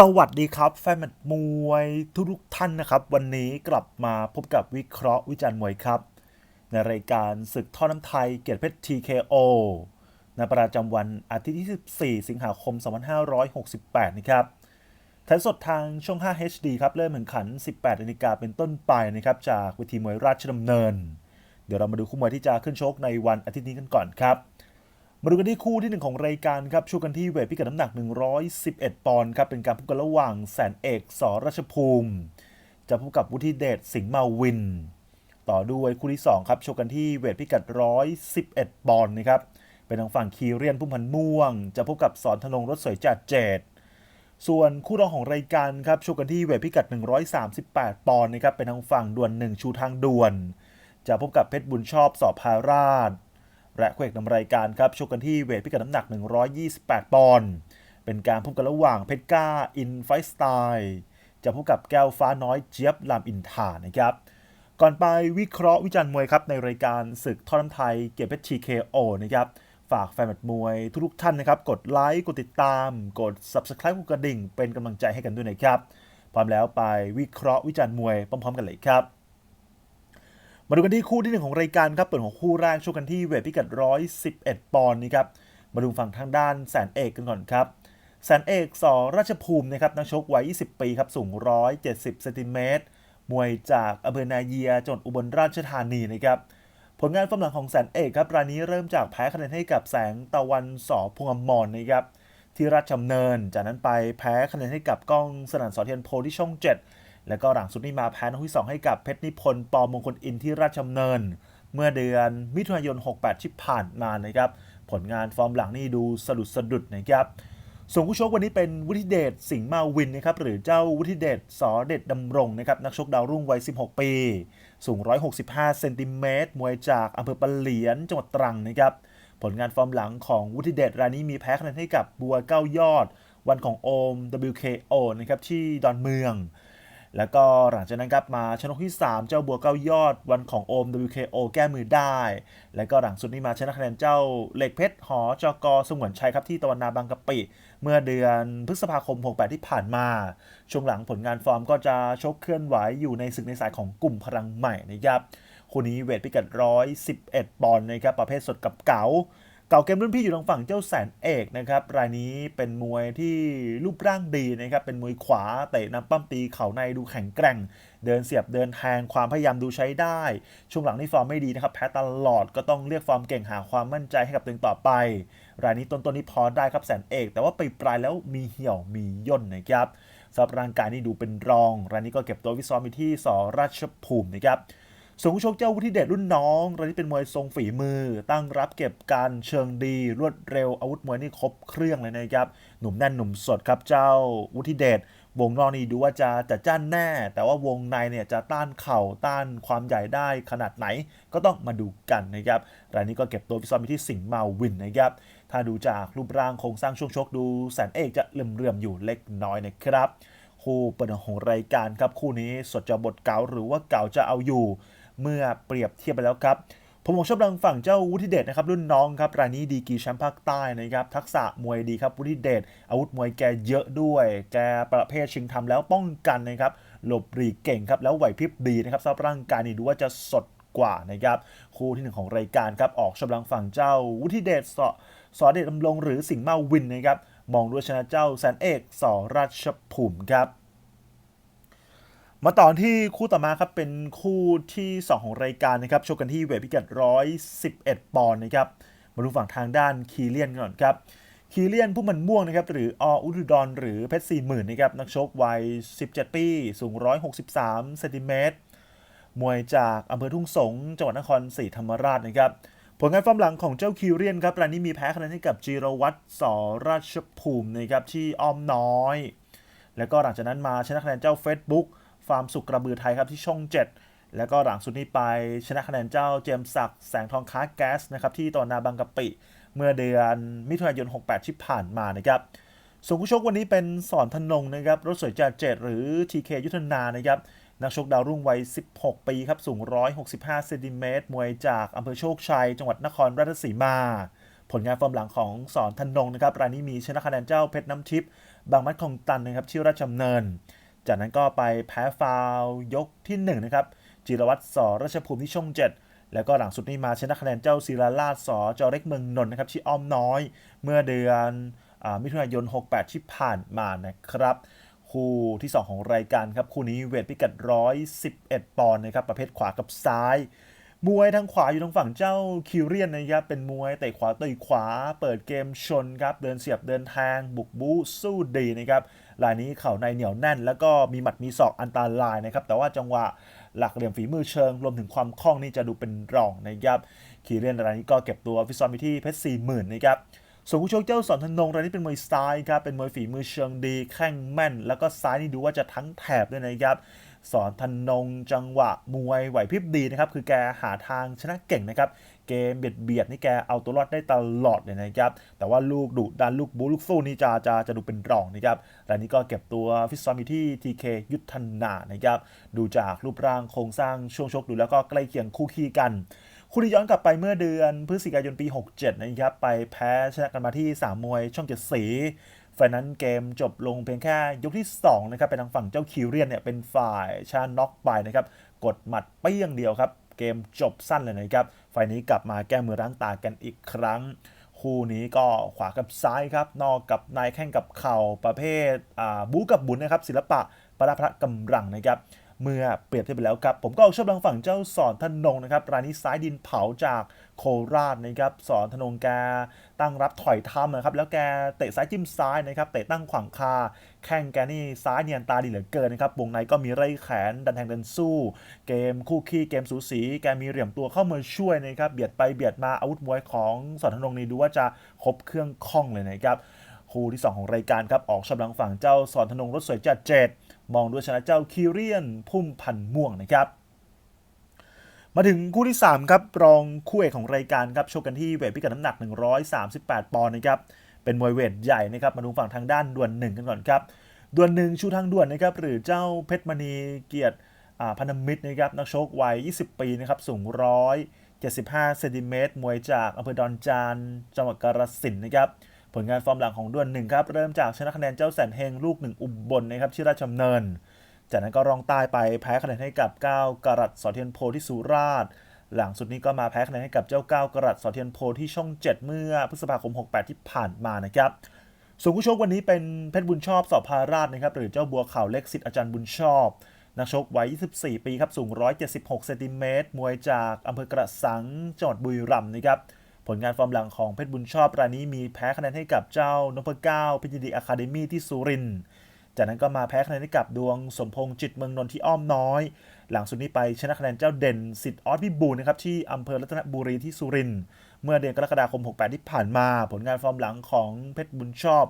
สวัสดีครับ แฟนมตช์มวยทุกท่านนะครับ วันนี้กลับมาพบกับวิเคราะห์วิจารณ์มวยครับ ในรายการศึกท่อน้ำไทยเกียรติเพชร TKO ในประจำวันอาทิตย์ที่ 14 สิงหาคม 2568 นะครับถ่ายสดทางช่อง 5 HD ครับ เริ่มแข่งขัน 18นาฬิกาเป็นต้นไปนะครับ จากเวทีมวยราชดำเนิน เดี๋ยวเรามาดูคู่มวยที่จะขึ้นชกในวันอาทิตย์นี้กันก่อนครับ มาดูกันที่คู่ที่หนึ่งของรายการครับชูกันที่เวทพิกัดน้ำหนัก 111 ปอนด์ครับเป็นการพบกันระหว่างแสนเอกสอรัชภูมิ จะพบกับวุฒิเดชสิงห์มาวิน ต่อด้วยคู่ที่2ครับโชกันที่เวทพิกัด 111 ปอนด์นะครับเป็นทางฝั่งคีเรียนพุ่มพันธ์ม่วง จะพบกับสอนธนงรถสวยจัดเจดส่วนคู่รองของรายการครับโชกันที่เวทพิกัด 138 ปอนด์นะครับเป็นทางฝั่งด่วนหนึ่งชูทางด่วน จะพบกับเพชรบุญชอบสอบพาราช และคู่เอกนำรายการครับชกกันที่เวทพิกัดน้ำหนัก 128 ปอนด์เป็นการพบกันระหว่างเพชรก้าอินไฟสไตล์จะพบกับแก้วฟ้าน้อยเจี๊ยบลามอินทานะครับ ก่อนไปวิเคราะห์วิจารณ์มวยครับในรายการศึกท่อน้ำไทยเกียรติเพชร TKO นะครับฝากแฟนมวยทุกท่านนะครับ กดไลค์กดติดตาม กด Subscribe กดกระดิ่ง เป็นกำลังใจให้กันด้วยนะครับ พร้อมแล้วไปวิเคราะห์วิจารณ์มวยพร้อมๆกันเลยครับ มาดูกันที่คู่ที่หนึ่งของรายการครับเปิดหัวคู่แรกชกกันที่เวทพิกัด 111 ปอนด์นี่ครับมาดูฝั่งทางด้านแสนเอกกันก่อนครับแสนเอกสอราชภูมินะครับนักชกวัย 20 ปีครับสูง 170เซนติเมตรมวยจากอำเภอนาเยียจังหวัดอุบลราชธานีนะครับผลงานฟอร์มหลังของแสนเอกครับรายนี้เริ่มจากแพ้คะแนนให้กับแสงตะวันสอพวงอมรนนะครับที่ราชดำเนิน จากนั้นไปแพ้คะแนนให้กับก้องสนั่นสอเทียนโพที่ช่อง 7 แล้วก็หลังสุดนี้มาแพ้นัดที่ 2 ให้กับเพชรนิพนธ์ปอมงคลอินที่ราชดำเนิน เมื่อเดือนมิถุนายน 68 ที่ผ่านมานะครับ ผลงานฟอร์มหลังนี่ดูสะดุดสะดุดนะครับส่วนผู้ชกวันนี้เป็นวุฒิเดชสิงห์มาวินนะครับหรือเจ้าวุฒิเดชสอเดชดำรงนะครับนักชกดาวรุ่งวัย 16 ปี สูง 165 เซนติเมตรมวยจากอำเภอปะเหลียนจังหวัดตรังนะครับผลงานฟอร์มหลังของวุฒิเดชรายนี้มีแพ้คะแนนให้กับบัวเก้ายอด วันของโอม WKO นะครับที่ดอนเมือง แล้วก็หลังจากนั้นครับมาชนะที่ 3 เจ้าบัวเก้ายอดวันของโอม WKO แก้มือได้ แล้วก็หลังสุดนี้มาชนะคะแนนเจ้าเหล็กเพชรหอจกสงวนชัยครับที่ตะวันนาบางกะปิ เมื่อเดือนพฤษภาคม 68 ที่ผ่านมา ช่วงหลังผลงานฟอร์มก็จะชกเคลื่อนไหวอยู่ในศึกในสายของกลุ่มพลังใหม่นะครับคู่นี้เวทพิกัด 111 ปอนด์นะครับประเภทสดกับเก๋า เก่าเกมรุ่นพี่อยู่ทางฝั่งเจ้าแสนเอกนะครับรายนี้เป็นมวยที่รูปร่างดีนะครับเป็นมวยขวาเตะนำปั้มตีเข่าในดูแข็งแกร่ง เดินเสียบเดินแทงความพยายามดูใช้ได้ ช่วงหลังนี่ฟอร์มไม่ดีนะครับแพ้ตลอดก็ต้องเรียกฟอร์มเก่งหาความมั่นใจให้กับตัวเองต่อไป รายนี้ต้นๆนี้พอได้ครับแสนเอก แต่ว่าไปปลายแล้วมีเหี่ยวมีย่นนะครับสำหรับร่างกายนี่ดูเป็นรอง รายนี้ก็เก็บตัววิซ้อมอยู่ที่สราชภูมินะครับ ส่วนผู้ชกเจ้าวุฒิเดชรุ่นน้องรายนี้เป็นมวยทรงฝีมือ ตั้งรับเก็บการเชิงดี รวดเร็วอาวุธมวยนี่ครบเครื่องเลยนะครับ หนุ่มแน่นหนุ่มสดครับเจ้าวุฒิเดชวงนอกนี่ดูว่าจะจัดจ้านแน่ แต่ว่าวงในเนี่ยจะต้านเข่าต้านความใหญ่ได้ขนาดไหนก็ต้องมาดูกันนะครับรายนี้ก็เก็บตัวฟิซ้อมที่สิงห์มาวินนะครับถ้าดูจากรูปร่างโครงสร้างช่วงชกดูแสนเอกจะเลื่อมๆอยู่เล็กน้อยนะครับคู่เปิดของรายการครับคู่นี้สดจะบทเก่าหรือว่าเก่าจะเอาอยู่ เมื่อเปรียบเทียบไปแล้วครับผมบอกชอบดังฝั่งเจ้าวุฒิเดชนะครับรุ่นน้องครับรายนี้ดีกีแชมป์ภาคใต้นะครับทักษะมวยดีครับวุฒิเดชอาวุธมวยแกเยอะด้วย แกประเภทชิงทำแล้วป้องกันนะครับหลบหลีกเก่งครับแล้วไหวพริบดีนะครับสภาพร่างกายนี่ดูว่าจะสดกว่านะครับคู่ที่หนึ่งของรายการครับออกชมดังฝั่งเจ้าวุฒิเดชสสอเดชดำรงหรือสิงห์มาวินนะครับมองด้วยชนะเจ้าแสนเอกสอราชภูมิครับ มาต่อที่คู่ต่อมาครับเป็นคู่ที่ 2 ของรายการนะครับชกกันที่เวทพิกัด 111 ปอนด์นะครับมาดูฝั่งทางด้านคีเลียนก่อนครับคีเลียนผู้มันม่วงนะครับหรือออุดรดอนหรือเพชรสี่หมื่นนะครับนักชกวัย 17 ปี สูง 163เซนติเมตรมวยจากอำเภอทุ่งสงจังหวัดนครศรีธรรมราชนะครับผลงานฟอร์มหลังของเจ้าคิวเรียนครับรายนี้มีแพ้คะแนนให้กับจีรวัตรสอราชภูมินะครับที่อ้อมน้อย แล้วก็หลังจากนั้นมาชนะคะแนนเจ้า Facebook ฟาร์มสุกกระบือไทยครับที่ช่อง 7 แล้วก็หลังสุดนี้ไปชนะคะแนนเจ้าเจมส์ศักดิ์แสงทองค้าแก๊สนะครับที่ตอนนาบางกะปิ เมื่อเดือนมิถุนายน 68 ที่ผ่านมานะครับส่วนผู้ชกวันนี้เป็นสอนธนงนะครับรถสวยจ่าเจ็ดหรือ TK ยุทธนานะครับนักชกดาวรุ่งวัย 16 ปีครับสูง 165เซนติเมตรมวยจากอำเภอโชคชัย จังหวัดนครราชสีมา ผลงานฟอร์มหลังของสอนธนงนะครับรายนี้มีชนะคะแนนเจ้าเพชรน้ำทิพย์บางมัดคงตันนะครับที่ราชดำเนิน จากนั้นก็ไปแพ้ฟาวยกที่1นะครับจิรวัตรสอราชภูมิที่ช่อง 7 แล้วก็หลังสุดนี้มาชนะคะแนนเจ้าศิลาราชสอจอเล็กเมืองนนท์นะครับที่อ้อมน้อย เมื่อเดือนอมิถุนายน 68 ที่ผ่านมานะครับคู่ที่ 2 ของรายการครับคู่นี้เวทพิกัด 111 ปอนด์นะครับประเภทขวากับซ้าย มวยทางขวาอยู่ทางฝั่งเจ้าคิวเรียนนะครับ เป็นมวยเตะขวาเต่อยขวา เปิดเกมชนครับ เดินเสียบเดินแทงบุกบู๊สู้ดีนะครับรายนี้เข่าในเหนียวแน่น แล้วก็มีหมัดมีศอกอันตรายนะครับ แต่ว่าจังหวะหลักเหลี่ยมฝีมือเชิง รวมถึงความคล่องนี่จะดูเป็นรองนะครับคิวเรียนรายนี้ก็เก็บตัวฟิตซ้อมอยู่ที่เพชรสี่หมื่นนะครับส่วนผู้ชกเจ้าสอนธนงรายนี้เป็นมวยซ้ายครับ เป็นมวยฝีมือเชิงดี แข้งแม่น แล้วก็ซ้ายนี่ดูว่าจะทั้งแถบด้วยนะครับ สอนธนงจังหวะมวยไหวพริบดีนะครับ คือแกหาทางชนะเก่งนะครับ เกมเบียดเบียดนี่แกเอาตัวรอดได้ตลอดเลยนะครับ แต่ว่าลูกดุดันลูกบูลูกสู้นี่จะจะจะดูเป็นรองนะครับรายนี้ก็เก็บตัวฟิตซ้อมอยู่ที่ TK ยุทธนานะครับ ดูจากรูปร่างโครงสร้างช่วงชกดูแล้วก็ใกล้เคียงคู่ขี้กันคู่นี้ย้อนกลับไปเมื่อเดือนพฤศจิกายนปี 67 นะครับ ไปแพ้ชนะกันมาที่ 3 มวยช่องเจ็ดสี ไฟนั้นเกมจบลงเพียงแค่ยกที่2นะครับเป็นทางฝั่งเจ้าคิวเรียนเนี่ยเป็นฝ่ายชาน็อกไปนะครับกดหมัดเปี้ยงเดียวครับ เกมจบสั้นเลยนะครับไฟนี้กลับมาแก้มือร้างตากันอีกครั้ง คู่นี้ก็ขวากับซ้ายครับ นอกกับนายแข้งกับเข่าประเภทบู๊กับบุญนะครับศิลปะประพระกำลังนะครับ เมื่อเปรียบเทียบไปแล้วครับผมก็เอาชอบทางฝั่งเจ้าสอนธนงนะครับรายนี้ซ้ายดินเผาจากโคราชนะครับสอนธนงแกตั้งรับถอยทำนะครับแล้วแกเตะซ้ายจิ้มซ้ายนะครับเตะตั้งขวางคาแข้งแกนี่ซ้ายเนียนตาดีเหลือเกินนะครับวงในก็มีไร่แขนดันแทงดันสู้ เกมคู่ขี้เกมสูสี แกมีเหลี่ยมตัวเข้ามาช่วยนะครับเบียดไปเบียดมาอาวุธมวยของสอนธนงนี่ดูว่าจะครบเครื่องคล่องเลยนะครับคู่ที่ 2 ของรายการครับออกชำลังฝั่งเจ้าสอนธนงรถสวยจัดเจ็ด มองด้วยชนะเจ้าคิเรียนพุ่มพันธ์ม่วงนะครับมาถึงคู่ที่ 3 ครับ รองคู่เอกของรายการครับโชกกันที่เวทพิกัดน้ำหนัก 138 ปอนด์นะครับเป็นมวยเวทใหญ่นะครับมาดูฝั่งทางด้านด่วนหนึ่งกันก่อนครับด่วนหนึ่งชูทางด่วนนะครับหรือเจ้าเพชรมณีเกียรติพันธมิตรนะครับนักชกวัย 20 ปีนะครับสูง175เซนติเมตรมวยจากอำเภอดอนจานจังหวัดกาฬสินธุ์นะครับ ผลงานฟอร์มหลังของด่วนหนึ่งครับ เริ่มจากชนะคะแนนเจ้าแสนเฮงลูกหนึ่งอุบลนะครับที่ราชดำเนิน จากนั้นก็รองใต้ไปแพ้คะแนนให้กับ9กรัตสอเทียนโพที่สุราษฎร์หลังสุดนี้ก็มาแพ้คะแนนให้กับเจ้า9กรัตสอเทียนโพที่ช่อง 7 เมื่อพฤษภาคม 68 ที่ผ่านมานะครับส่วนผู้ชกวันนี้เป็นเพชรบุญชอบสอบพาราชนะครับหรือเจ้าบัวข่าวเล็กสิทธิ์อาจารย์บุญชอบนักชกวัย 24 ปีครับสูง 176 เซนติเมตรมวยจากอำเภอกระสังจังหวัดบุรีรัมย์นะครับ ผลงานฟอร์มหลังของเพชรบุญชอบรายนี้มีแพ้คะแนนให้กับเจ้านพเก้าพชรยินดีอะคาเดมี่ที่สุรินทร์จากนั้นก็มาแพ้คะแนนให้กับดวงสมพงษ์จิตเมืองนนท์ที่อ้อมน้อย หลังสุดนี้ไปชนะคะแนนเจ้าเด่นสิทธิ์ออสพิบูลนะครับที่อำเภอรัตนบุรีที่สุรินทร์เมื่อเดือนกรกฎาคม 68 ที่ผ่านมา ผลงานฟอร์มหลังของเพชรบุญชอบ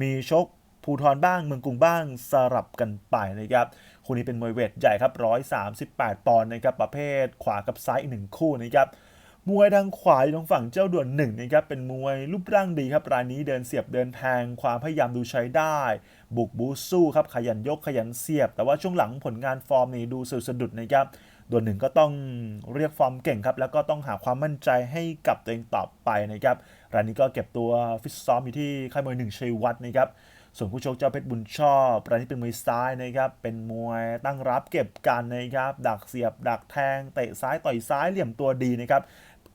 มีชกภูทรบ้างเมืองกรุงบ้างสลับกันไปนะครับคู่นี้เป็นมวยเวทใหญ่ครับ 138 ปอนด์นะครับประเภทขวากับซ้ายอีกหนึ่งคู่นะครับ มวยทางขวาอยู่ทางฝั่งเจ้าด่วนหนึ่งนะครับเป็นมวยรูปร่างดีครับรายนี้เดินเสียบเดินแทงความพยายามดูใช้ได้ บุกบูสู้ครับขยันยกขยันเสียบ แต่ว่าช่วงหลังผลงานฟอร์มนี่ดูสะดุดนะครับด่วนหนึ่งก็ต้องเรียกฟอร์มเก่งครับแล้วก็ต้องหาความมั่นใจให้กับตัวเองต่อไปนะครับรายนี้ก็เก็บตัวฟิตซ้อมอยู่ที่ค่ายมวยหนึ่งชัยวัฒน์นะครับส่วนผู้ชกเจ้าเพชรบุญชอบรายนี้เป็นมวยซ้ายนะครับ เป็นมวยตั้งรับเก็บกันนะครับ ดักเสียบ ดักแทง เตะซ้ายต่อยซ้ายเหลี่ยมตัวดีนะครับ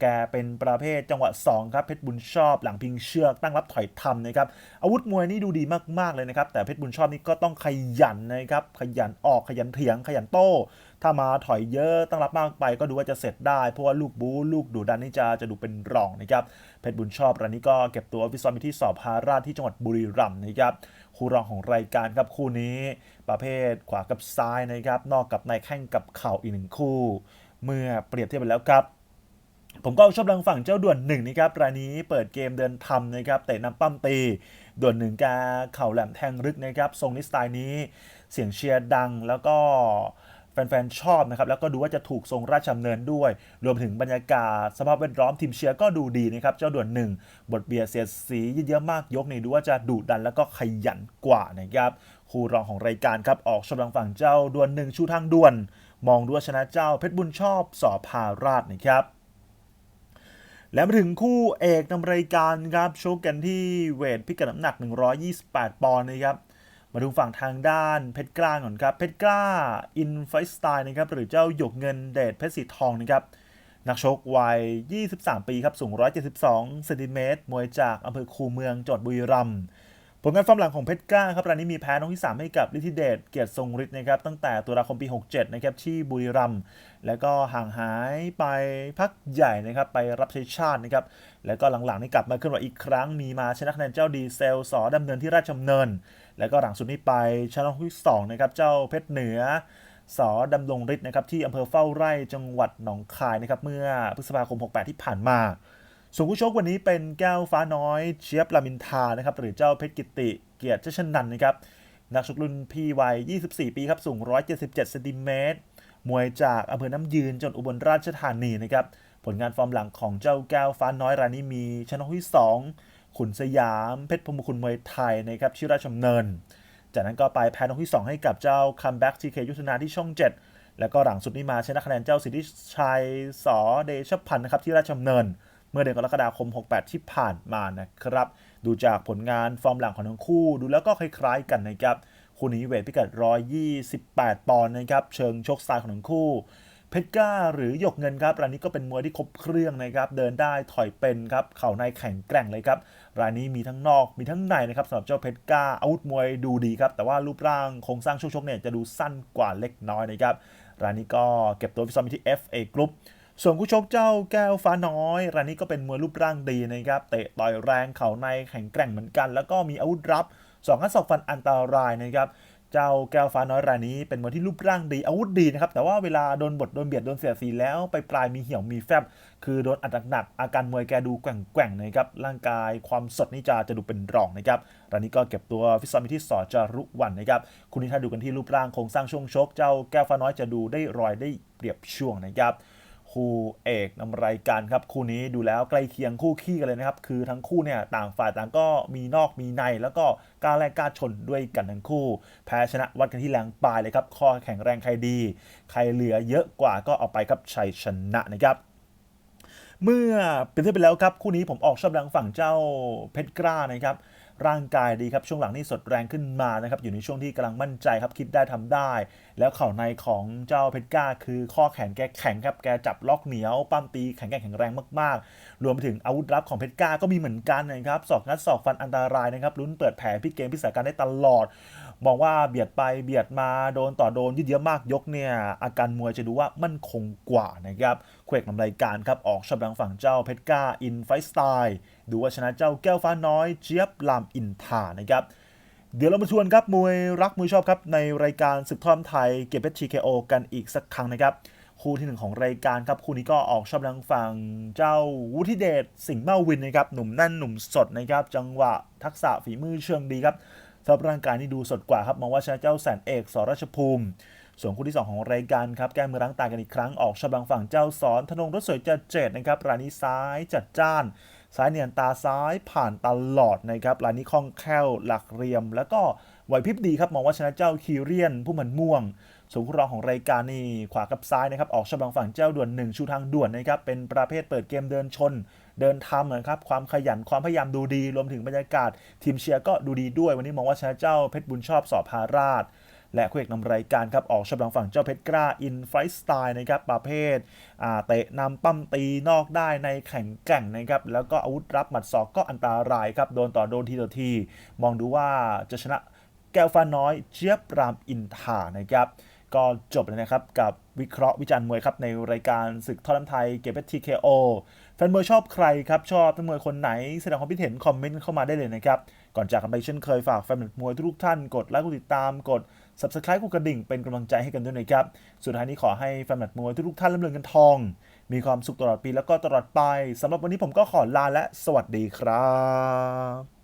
แกเป็นประเภทจังหวะ 2 ครับเพชรบุญชอบหลังพิงเชือกตั้งรับถอยทำนะครับอาวุธมวยนี่ดูดีมากๆเลยนะครับแต่เพชรบุญชอบนี่ก็ต้องขยันนะครับขยันออกขยันเถียงขยันโต้ถ้ามาถอยเยอะตั้งรับมากไปก็ดูว่าจะเสร็จได้ เพราะว่าลูกบู๊ลูกดูดันนี่จะจะดูเป็นรองนะครับเพชรบุญชอบรายนี้ก็เก็บตัวฟิซอมที่สอบพาราที่จังหวัดบุรีรัมย์นะครับคู่รองของรายการครับคู่นี้ประเภทขวากับซ้ายนะครับนอกกับนายแข้งกับเข่าอีกหนึ่งคู่ เมื่อเปรียบเทียบไปแล้วครับ ผมก็ชอบทางฝั่งเจ้าด่วนหนึ่งนะครับรายนี้เปิดเกมเดินทำนะครับเตะน้ำปั้มตีด่วนหนึ่งกาเข่าแหลมแทงลึกนะครับทรงนี้สไตล์นี้เสียงเชียร์ดังแล้วก็แฟนๆ ชอบนะครับ แล้วก็ดูว่าจะถูกทรงราชดำเนินด้วย รวมถึงบรรยากาศสภาพแวดล้อมทีมเชียร์ก็ดูดีนะครับ เจ้าด่วนหนึ่งบทเบียร์เสียดสีเยอะๆมากยกนี่ดูว่าจะดุดันแล้วก็ขยันกว่านะครับ คู่รองของรายการครับ ออกชมทางฝั่งเจ้าด่วนหนึ่งชูทางด่วน มองดูว่าชนะเจ้าเพชรบุญชอบสอพาราชนะครับ แล้วมาถึงคู่เอกนำรายการครับชกกันที่เวทพิกัดน้ำหนัก 128 ปอนด์นะครับ มาดูฝั่งทางด้านเพชรกล้าก่อนครับ เพชรกล้าอินไฟสไตล์นะครับหรือเจ้าหยกเงินเดชเพชรสีทองนะครับนักชกวัย 23 ปีครับ สูง 172เซนติเมตรมวยจากอำเภอคูเมืองจังหวัดบุรีรัมย์ ผลงานฟอร์มหลังของเพชรกล้าครับรายนี้มีแพ้น้องที่ 3 ให้กับฤทธิเดชเกียรติทรงฤทธิ์นะครับตั้งแต่ตุลาคมปี 67 นะครับที่บุรีรัมย์แล้วก็ห่างหายไปพักใหญ่นะครับไปรับใช้ชาตินะครับแล้วก็หลังๆนี่กลับมาเคลื่อนไหวอีกครั้งมีมาชนะคะแนนเจ้าดีเซลสอดำเนินที่ราชดำเนิน แล้วก็หลังสุดนี้ไปชนะที่สองนะครับเจ้าเพชรเหนือสอดำรงฤทธิ์นะครับที่อำเภอเฝ้าไร่จังหวัดหนองคายนะครับเมื่อพฤษภาคม 68 ที่ผ่านมา ส่วนผู้ชกวันนี้เป็นแก้วฟ้าน้อยเชียบลามินทานะครับหรือเจ้าเพชรกิติเกียรติชชนันนะครับนักชกรุ่นพี่วัย 24 ปีครับสูง 177เซนติเมตรมวยจากอำเภอน้ำยืนจนอุบลราชธานีนะครับผลงานฟอร์มหลังของเจ้าแก้วฟ้าน้อยรายนี้มีชนะที่ 2 ขุนสยาม เพชรพรหมคุณมวยไทยนะครับชื่อราชดำเนิน จากนั้นก็ไปแพ้นกที่ 2 ให้กับเจ้าคัมแบ็กทีเคยุทธนาที่ช่อง 7 แล้วก็หลังสุดนี้มาชนะคะแนนเจ้าสิทธิชัยสอเดชพันธ์นะครับที่ราชดำเนินเมื่อเดือนกรกฎาคม 68 ที่ผ่านมานะครับ ดูจากผลงานฟอร์มหลังของทั้งคู่ ดูแล้วก็คล้ายๆกันนะครับ คู่นี้เวทพิกัด 128 ปอนด์นะครับ เชิงชกสไตล์ของทั้งคู่ เพชรกล้าหรือหยกเงินครับ รายนี้ก็เป็นมวยที่ครบเครื่องนะครับ เดินได้ถอยเป็นครับ เข่าในแข็งแกร่งเลยครับ รายนี้มีทั้งนอก มีทั้งในนะครับสำหรับเจ้าเพชรกล้า อาวุธมวยดูดีครับ แต่ว่ารูปร่างโครงสร้างช่วงชกเนี่ยจะดูสั้นกว่าเล็กน้อยนะครับ รายนี้ก็เก็บตัวฟิซ้อมที่ FA Group ส่วนคู่ชกเจ้าแก้วฟ้าน้อยรายนี้ก็เป็นมวยรูปร่างดีนะครับ เตะต่อยแรงเข่าในแข็งแกร่งเหมือนกัน แล้วก็มีอาวุธรับสองขั้นศอกฟันอันตรายนะครับ เจ้าแก้วฟ้าน้อยรายนี้เป็นมวยที่รูปร่างดีอาวุธดีนะครับ แต่ว่าเวลาโดนบทโดนเบียดโดนเสียดสีแล้วไปปลายมีเหี่ยวมีแฟบ คือโดนอัดหนักอาการมวยแกดูแกว่งๆนะครับ ร่างกายความสดนี่จะจะดูเป็นรองนะครับรายนี้ก็เก็บตัวฟิตซ้อมอยู่ที่สอจารุวันนะครับ คุณนี้ถ้าดูกันที่รูปร่างโครงสร้างช่วงชก เจ้าแก้วฟ้าน้อยจะดูได้รอยได้เปรียบช่วงนะครับ คู่เอกนำรายการครับคู่นี้ดูแล้วใกล้เคียงคู่ขี้กันเลยนะครับ คือทั้งคู่เนี่ยต่างฝ่ายต่างก็มีนอกมีใน แล้วก็กล้าแลกกล้าชนด้วยกันทั้งคู่ แพ้ชนะวัดกันที่แรงปลายเลยครับข้อแข็งแรงใครดี ใครเหลือเยอะกว่าก็เอาไปครับชัยชนะนะครับเมื่อเป็นที่ไปแล้วครับ คู่นี้ผมออกชอบดังฝั่งเจ้าเพชรกล้านะครับ ร่างกายดีครับช่วงหลังนี่สดแรงขึ้นมานะครับอยู่ในช่วงที่กำลังมั่นใจครับคิดได้ทำได้ แล้วเข่าในของเจ้าเพชรก้า คือข้อแขนแกแข็งครับแกจับล็อกเหนียวปั้มตีแข็งแกร่งแข็งแรงมากๆ รวมไปถึงอาวุธลับของเพชรก้าก็มีเหมือนกันนะครับศอกงัดศอกฟันอันตรายนะครับลุ้นเปิดแผลพี่เกมพิสาการได้ตลอดมองว่าเบียดไปเบียดมาโดนต่อโดนยืดเยื้อมากยกเนี่ยอาการมวยจะดูว่ามั่นคงกว่านะครับเควกนำรายการครับออกชอบดังฝั่งเจ้าเพชรก้าอินไฟสไตล์ ดูว่าชนะเจ้าแก้วฟ้าน้อยเจี๊ยบลามอินทานะครับเดี๋ยวเรามาชวนครับมวยรักมวยชอบครับในรายการศึกทอมไทยเก็บเพชร TKO กันอีกสักครั้งนะครับคู่ที่หนึ่งของรายการครับคู่นี้ก็ออกชอบดังฝั่งเจ้าวุฒิเดชสิงห์มาวินนะครับหนุ่มแน่นหนุ่มสดนะครับจังหวะทักษะฝีมือเชิงดีครับสำหรับร่างกายนี่ดูสดกว่าครับมองว่าชนะเจ้าแสนเอกสรชภูมิ ส่วนคู่ที่ 2 ของรายการครับแก้มือล้างตากันอีกครั้งออกฉบังฝั่งเจ้าสอนธนงรถสวยจัดเจดนะครับรายนี้ซ้ายจัดจ้าน ซ้ายเนียนตาซ้ายผ่านตลอดนะครับรายนี้คล่องแคล่วหลักเรียม แล้วก็ไหวพริบดีครับมองว่าชนะเจ้าคีเรียนผู้มันม่วงส่วนคู่รองของรายการนี่ขวากับซ้ายนะครับออกฉบังฝั่งเจ้าด่วนหนึ่งชูทางด่วนนะครับเป็นประเภทเปิดเกมเดินชน เดินทำนะครับความขยันความพยายามดูดี รวมถึงบรรยากาศ ทีมเชียร์ก็ดูดีด้วย วันนี้มองว่าชนะเจ้าเพชรบุญชอบสอพาราช และคู่เอกนำรายการครับออกฉบังฝั่งเจ้าเพชรกล้าอินไฟสไตล์นะครับประเภทอ่าเตะนำปั้มตีนอกได้ในแข่งแก่งนะครับแล้วก็อาวุธรับหมัดศอกก็อันตรายครับโดนต่อโดนทีต่อที มองดูว่าจะชนะแก้วฟ้าน้อยเจี๊ยบรามอินทานะครับก็จบเลยนะครับ กับวิเคราะห์วิจารณ์มวยครับ ในรายการศึกทอดน้ำไทยเก็บเป็น TKO แฟนมวยชอบใครครับ ชอบนักมวยคนไหน แสดงความคิดเห็น คอมเมนต์เข้ามาได้เลยนะครับ ก่อนจากกันไปเช่นเคยฝากแฟนมวยทุกท่านกดไลค์กดติดตามกด subscribe กดกระดิ่งเป็นกำลังใจให้กันด้วยนะครับ สุดท้ายนี้ขอให้แฟนมวยทุกท่านร่ำรวยเงินทอง มีความสุขตลอดปีแล้วก็ตลอดไปสำหรับวันนี้ผมก็ขอลาและสวัสดีครับ